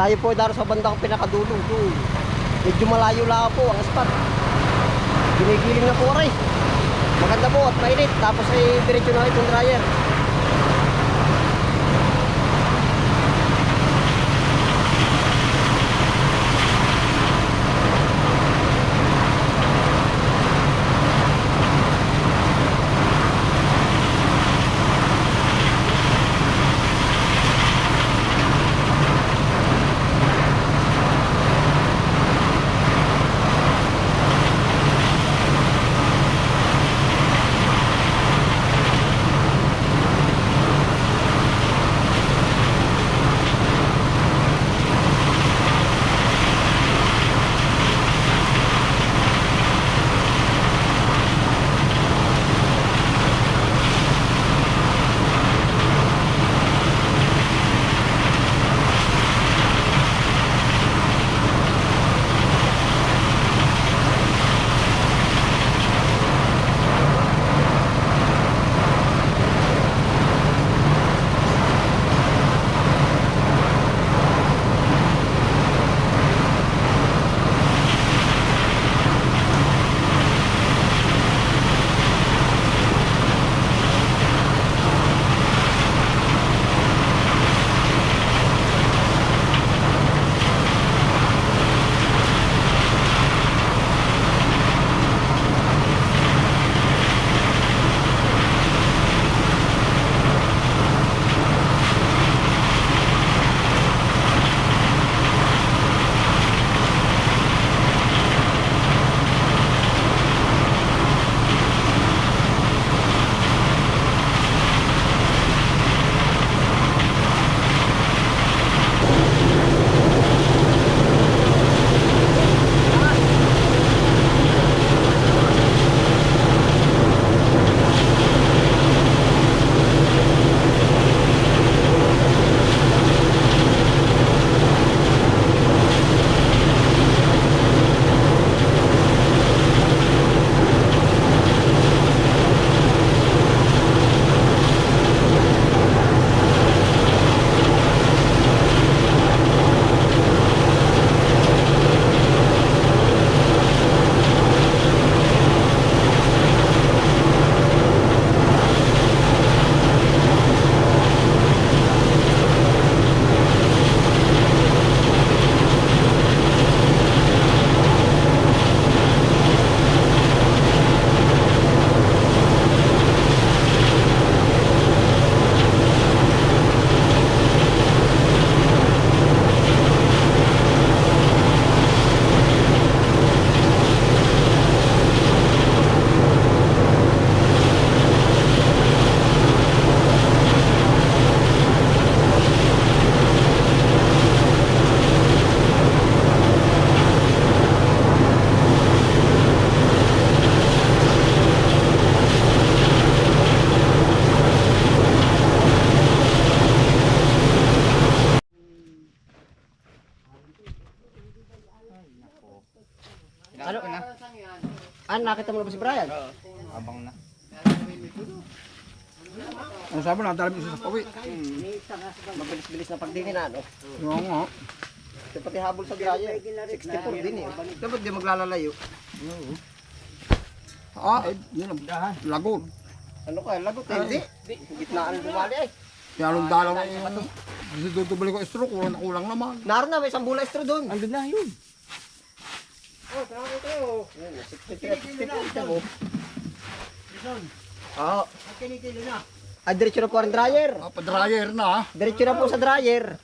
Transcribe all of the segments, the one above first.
Tayo po daro sa bandang pinakadulo doon. Medyo malayo lang po ang spot. Ginigiling na po rin. Maganda po at mainit. Tapos ay diretso na itong dryer. Ah, nakita mo na ba si Brian? Abang na. Ang sabi na, dalamin isa sa pawi. Mabilis-bilis na pagdini na, ano? Oo nga. Ito pati habol sa dryer. 64 din eh. Dapat di maglalalayo. Ah, eh, yun ang lagon. Ano ka, lagot eh. Hindi. Gitnaan bumali eh. Kaya nung dalaw na yung kasi tutubali ko stroke, kulang na kulang naman. Naroon na, may isang bula estro doon. Andun na yun. Oh, tama ko. 63 64 mo. Oo. Ah, diretso na po ang dryer. Ah, pa-dryer na. ah. Diretso na po sa dryer.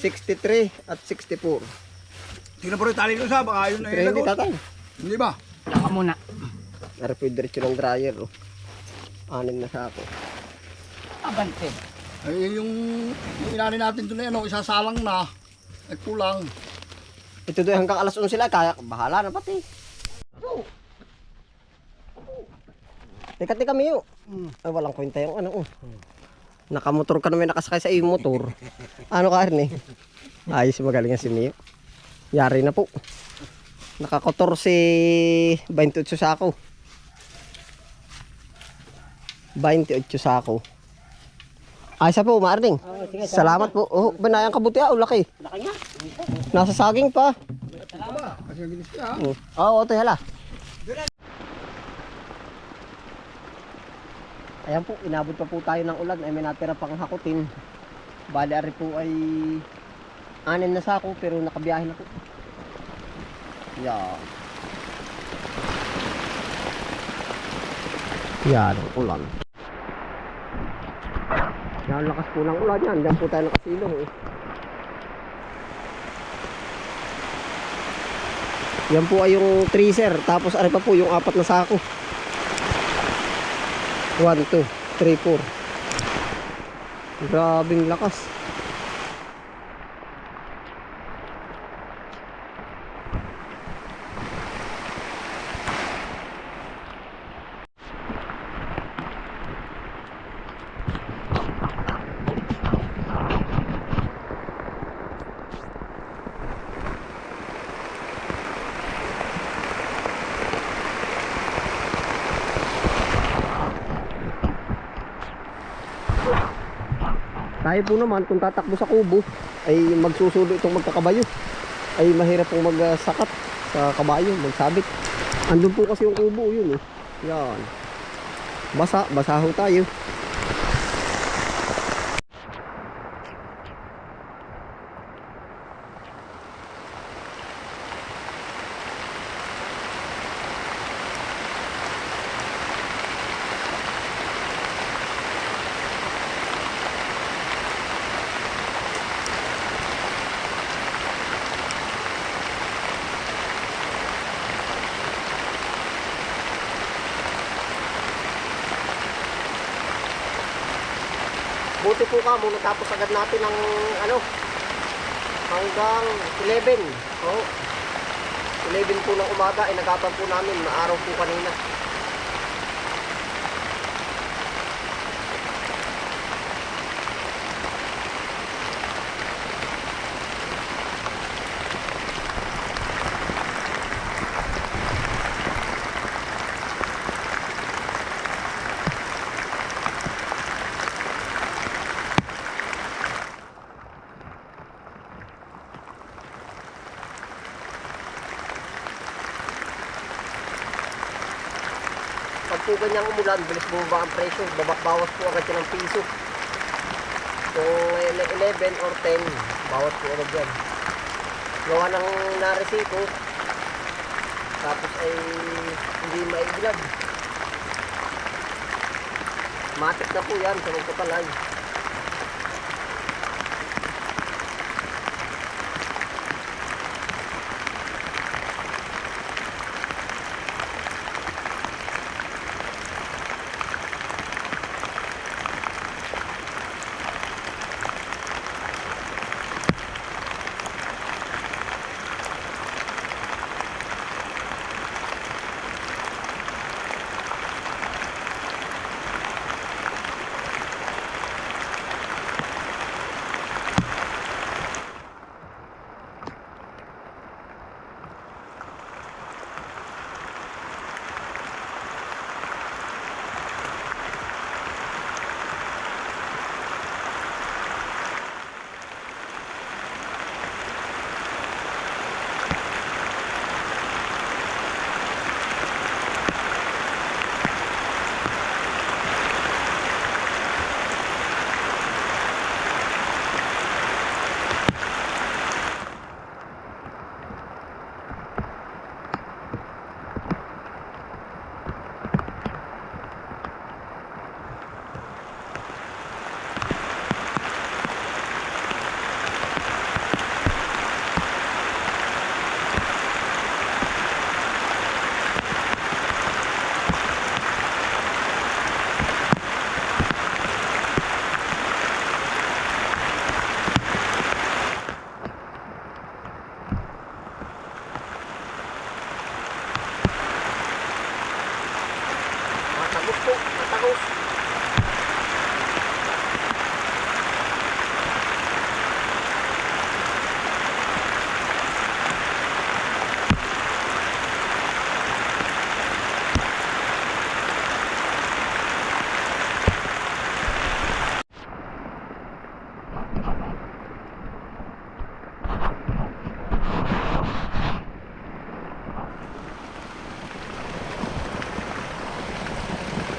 63 at 64. Tingnan po rin tali nyo sa, baka yun na yung hindi tatay. Hindi ba? Saka muna. Nara po yung diretso ng dryer. Oh. Anim na sako. Abante. Ay, yung, yung inanin natin doon na ano, isasalang na. Ay, kulang. Ito doon hanggang alas 11 sila. Kaya bahala na pati. Teka, teka, Miyo. Ay, walang kwenta yung ano. Oh. Nakamotor ka naman nakasakay sa iyong motor. Ano ka, Arne? Ayos, magaling si Miyo. Yari na po. Nakakotor si 28 sako. 28 sako. Ay, sa po, Marning. Salamat po. Oh, banayang kabuti ah, oh, laki. Laki nga. Nasa saging pa. Mabilis ka. Oo, oh, ito hala. Ayan po, inabot pa po tayo ng ulan ay may natira pang hakutin. Bali ari po ay anim na sako pero nakabiyahe na po. Yan. Yan ulan. Yan lakas po ng ulan yan. Diyan po tayo nakasilong eh. Yan po ay yung tracer. Tapos ari pa po yung apat na sako. 1, 2, 3, 4. Grabing lakas. Tayo po naman kung tatakbo sa kubo ay magsusulo itong magkakabayo. Ay mahirap pong magsakat sa kabayo, magsabit. Andun po kasi yung kubo yun eh. Yan. Basa, basaho tayo. Buti po ka, muna tapos agad natin ng ano, hanggang 11. Oh. 11 po ng umaga, ay nagabang po namin, maaraw po kanina. Ganyang umulan, bilis bumaba ang presyo, bawas po agad yan ng piso. Ele- 11 or 10, bawas po agad yan. Gawa ng naresito, tapos ay hindi maiglab. Matik na po yan sa magpapalay.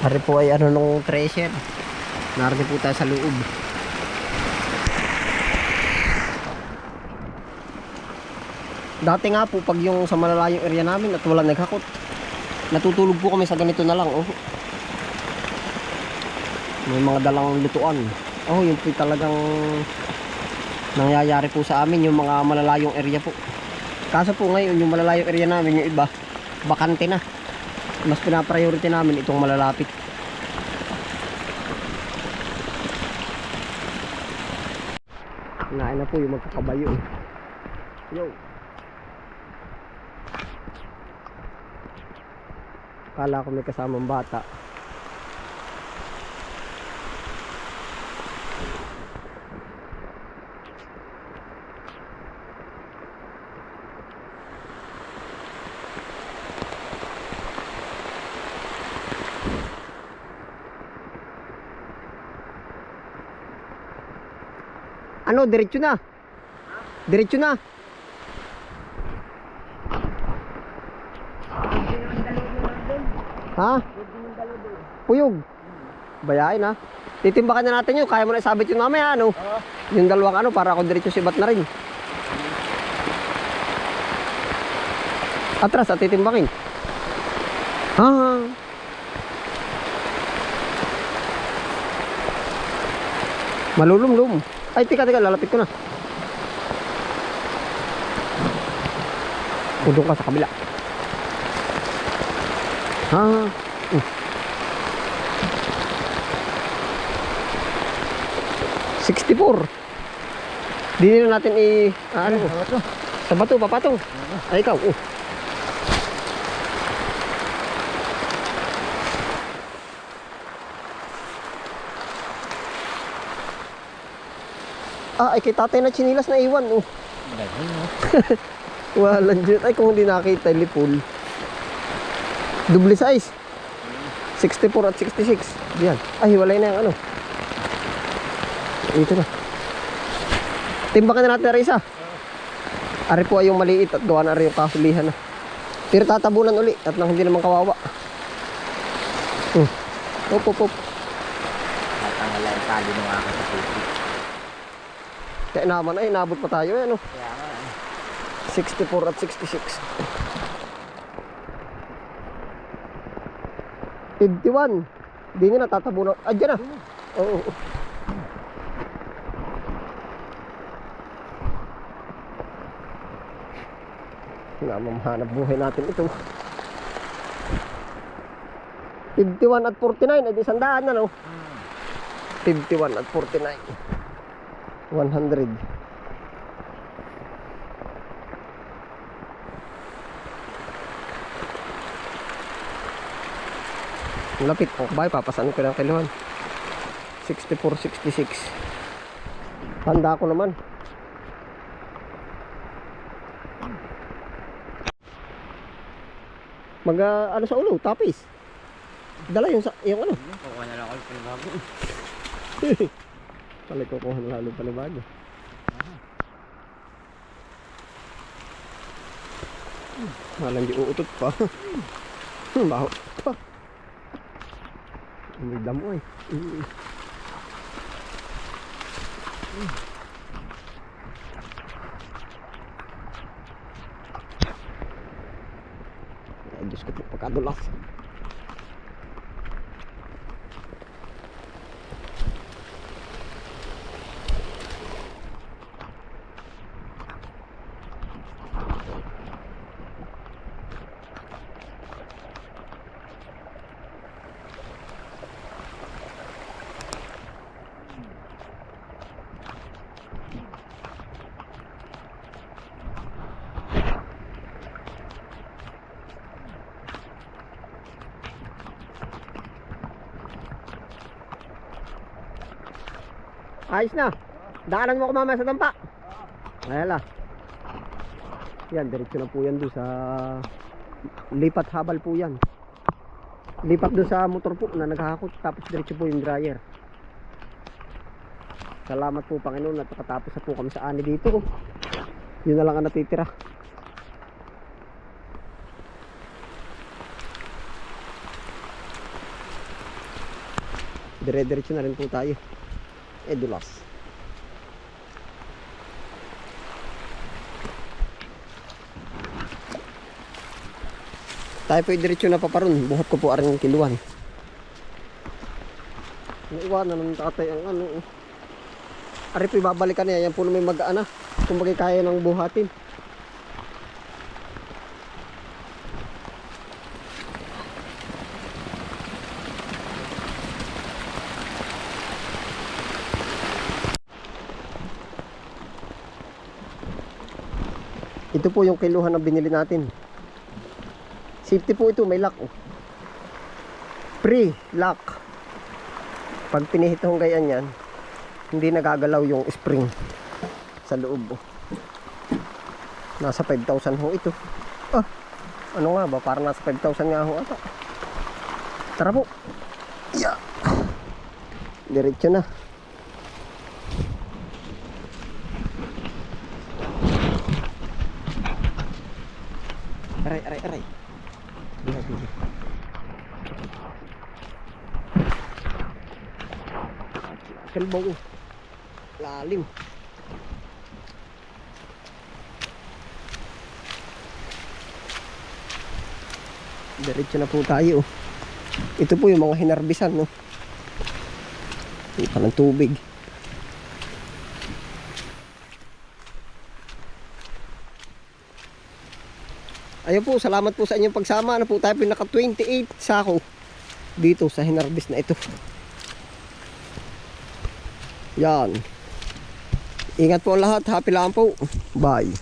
Hari po ay ano nung treasure. Narinig po tayo sa loob. Dati nga po, pag yung sa malalayong area namin at walang naghakot, natutulog po kami sa ganito na lang. Oh. May mga dalang lutuan. Oh, yun po talagang nangyayari po sa amin, yung mga malalayong area po. Kaso po ngayon, yung malalayong area namin, yung iba, bakante na. Mas pinapriority namin itong malalapit. Kinain na po yung magkakabayo. Yo. Kala ko may kasamang bata. Ano, diretso na. Diretso na. Ha? Puyog. Bayain ha. Titimbakan na natin yun. Kaya mo na isabit yun mamaya ano. Yung dalawang ano para ako diretso sibat na rin. Atras at titimbakin. Ha? Malulumlum. Ay, tika, tika, lalapit ko na. Udong ka sa kabila. Ha? Uh. 64. Di na natin i... ah, ano? Sa bato, papatong. Ay, ikaw. Uh. Ah, ay kay tatay na chinilas na iwan. Oh. Dahil no. Walang dyan. Ay, kung hindi nakita, lipul. Double size. 64 at 66. Yan. Ay, hiwalay na yung ano. Ito na. Timbakan na natin na isa. Ari po ay yung maliit at gawa na rin yung kasulihan na. Pero tatabunan uli at nang hindi naman kawawa. Hmm. Op, op, op. Natanggal lang yung tali ng aking. Kaya naman ay, nabot pa tayo eh, ano. Kaya nga. eh. 64 at 66. 51. Hindi nyo natatabunan. Ah, dyan na. Oo. oo. Namamahanap buhay natin ito. 51 at 49, edi sandaan na no? 51 at 49. 100. Ang lapit po. Bakit papasan ko ng kiluhan? 64, 66. Tanda ko naman. Mag ah, ano sa ulo, tapis. Dala yung sa yung ano. Kukuha na lang ako yung panibago. Pala ko kuha na lalo panibago. Malang di uutot pa. Baho pa. May damo eh. Ay, Diyos ko po, pagkadulas. Ayos na. Daanan mo ako mamaya sa dampa. Ayala. Yan, diretso na po yan doon sa lipat habal po yan. Lipat doon sa motor po na naghahakot tapos diretso po yung dryer. Salamat po Panginoon at nakatapos na po kami sa ani dito. Yun na lang ang natitira. Dire-diretso na rin po tayo. Eh, dulas. Tayo po diretso na paparon. Buhat ko po aring kiluan. Naiwanan ng tatay ang ano. eh. Ari po ibabalikan niya. Yan po na may mag-ana. Kung bagay kaya ng buhatin. Ito po yung kiluhan na binili natin. Safety po ito, may lock. oh. Pre lock. Pag pinihitong ganyan yan, hindi nagagalaw yung spring sa loob. oh. Nasa 5,000 ho ito. Ah, ano nga ba? Parang nasa 5,000 nga ho ata. Tara po. Yeah. Diretso na. Aray, aray, aray. Bilang, bilang. Kalbong. Lalim. Diretso na po tayo. Ito po yung mga hinarbisan, no? Yung palang tubig. Ayun po, salamat po sa inyong pagsama. Ano po tayo po naka 28 sako dito sa hinarbis na ito. Yan. Ingat po lahat. Happy lang po. Bye.